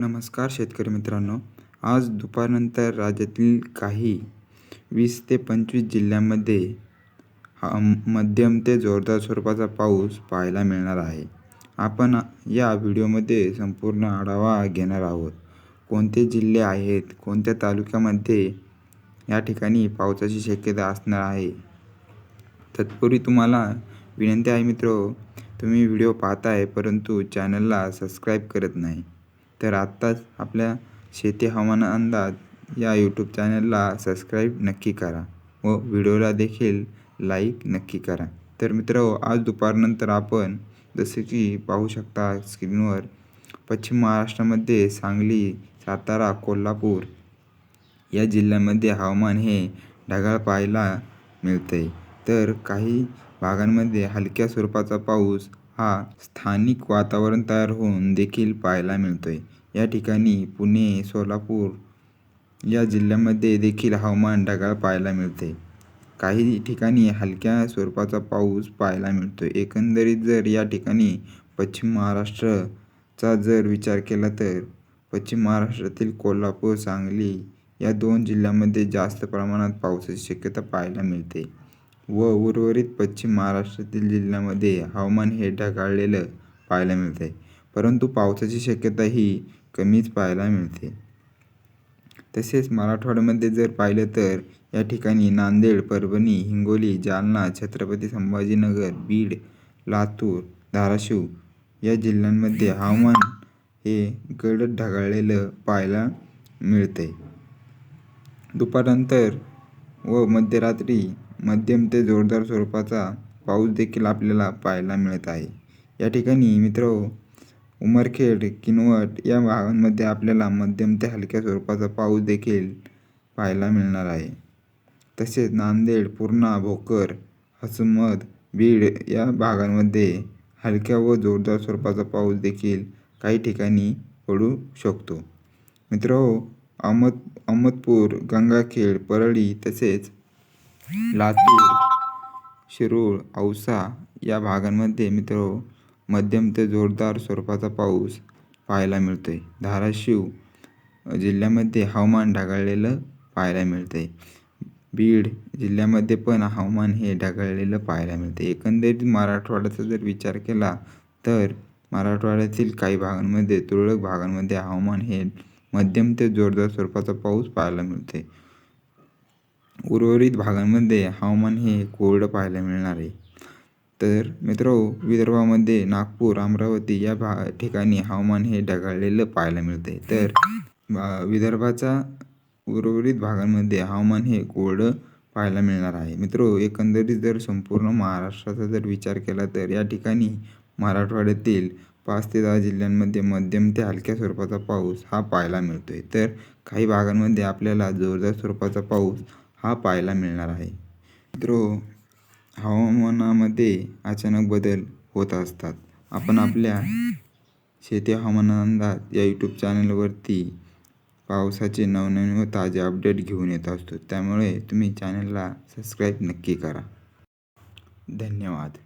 नमस्कार शेतकरी मित्रांनो. आज दुपारनंतर राज्यातील काही वीस ते पंचवीस जिल्ह्यांमध्ये हा मध्यम ते जोरदार स्वरूपाचा पाऊस पाहायला मिळणार आहे. आपण या व्हिडिओमध्ये संपूर्ण आढावा घेणार आहोत. कोणते जिल्हे आहेत कोणत्या तालुक्यामध्ये या ठिकाणी पावसाची शक्यता असणार आहे? तत्पूर्वी तुम्हाला विनंती आहे मित्र तुम्ही व्हिडिओ पाहताय परंतु चॅनलला सबस्क्राईब करत नाही. तर आत्ताच आपल्या शेती हवामान अंदाज या यूट्यूब चॅनलला सबस्क्राईब नक्की करा व व्हिडिओला देखील लाईक नक्की करा. तर मित्र आज दुपारनंतर आपण जसे की पाहू शकता स्क्रीनवर पश्चिम महाराष्ट्रामध्ये सांगली सातारा कोल्हापूर या जिल्ह्यामध्ये हवामान हे ढगाळ पाहायला मिळते तर काही भागांमध्ये हलक्या स्वरूपाचा पाऊस हा स्थानिक वातावरण तयार होऊन देखील पाहायला मिळतोय. या ठिकाणी पुणे सोलापूर या जिल्ह्यामध्ये देखील हवामान ढगाळ पाहायला मिळते. काही ठिकाणी हलक्या स्वरूपाचा पाऊस पाहायला मिळतो एकंदरीत जर या ठिकाणी पश्चिम महाराष्ट्राचा जर विचार केला तर पश्चिम महाराष्ट्रातील कोल्हापूर सांगली या दोन जिल्ह्यामध्ये जास्त प्रमाणात पावसाची शक्यता पाहायला मिळते. व उर्वरित पश्चिम महाराष्ट्रातील जिल्ह्यामध्ये हवामान हे ढगाळलेलं पाहायला मिळते. परंतु पावसाची शक्यता ही कमीच पाहायला मिळते. तसेच मराठवाड्यामध्ये जर पाहिलं तर या ठिकाणी नांदेड परभणी हिंगोली जालना छत्रपती संभाजीनगर बीड लातूर धाराशिव या जिल्ह्यांमध्ये हवामान हे गडद ढगाळलेलं पाहायला मिळते. दुपारनंतर व मध्यरात्री मध्यम ते जोरदार स्वरूपाचा पाऊस देखील आपल्याला पाहायला मिळत आहे. या ठिकाणी मित्र उमरखेड किनवट या भागांमध्ये आपल्याला मध्यम ते हलक्या स्वरूपाचा पाऊस देखील पाहायला मिळणार आहे. तसेच नांदेड पूर्णा भोकर हसमत बीड या भागांमध्ये हलक्या व जोरदार स्वरूपाचा पाऊस देखील काही ठिकाणी पडू शकतो. मित्र अहमद अहमदपूर गंगाखेड परळी तसेच लातूर शिरूळ औसा या भागांमध्ये मित्र मध्यम ते जोरदार स्वरूपाचा पाऊस पाहायला मिळतो आहे धाराशिव जिल्ह्यामध्ये हवामान ढगाळलेलं पाहायला मिळतंय. बीड जिल्ह्यामध्ये पण हवामान हे ढगाळलेलं पाहायला मिळते एकंदरीत मराठवाड्याचा जर विचार केला तर मराठवाड्यातील काही भागांमध्ये तुरळक भागांमध्ये हवामान हे मध्यम ते जोरदार स्वरूपाचा पाऊस पाहायला मिळते उर्वरित भागांमध्ये हवामान हे कोरडं पाहायला मिळणार आहे. तर मित्र विदर्भामध्ये नागपूर अमरावती या भा ठिकाणी हवामान हे ढगाळलेलं पाहायला मिळते तर विदर्भाचा उर्वरित भागांमध्ये हवामान हे कोरडं पाहायला मिळणार आहे. मित्र एकंदरीत जर संपूर्ण महाराष्ट्राचा जर विचार केला तर या ठिकाणी मराठवाड्यातील पाच ते दहा जिल्ह्यांमध्ये मध्यम ते हलक्या स्वरूपाचा पाऊस हा पाहायला मिळतो आहे तर काही भागांमध्ये आपल्याला जोरदार स्वरूपाचा पाऊस हा पाहायला मिळणार आहे. मित्र हवामानामध्ये अचानक बदल होत असतात. आपण आपल्या शेती हवामान अंदाज या यूट्यूब चॅनलवरती पावसाचे नवनवीन व ताजे अपडेट घेऊन येत असतो. त्यामुळे तुम्ही चॅनलला सबस्क्राईब नक्की करा. धन्यवाद.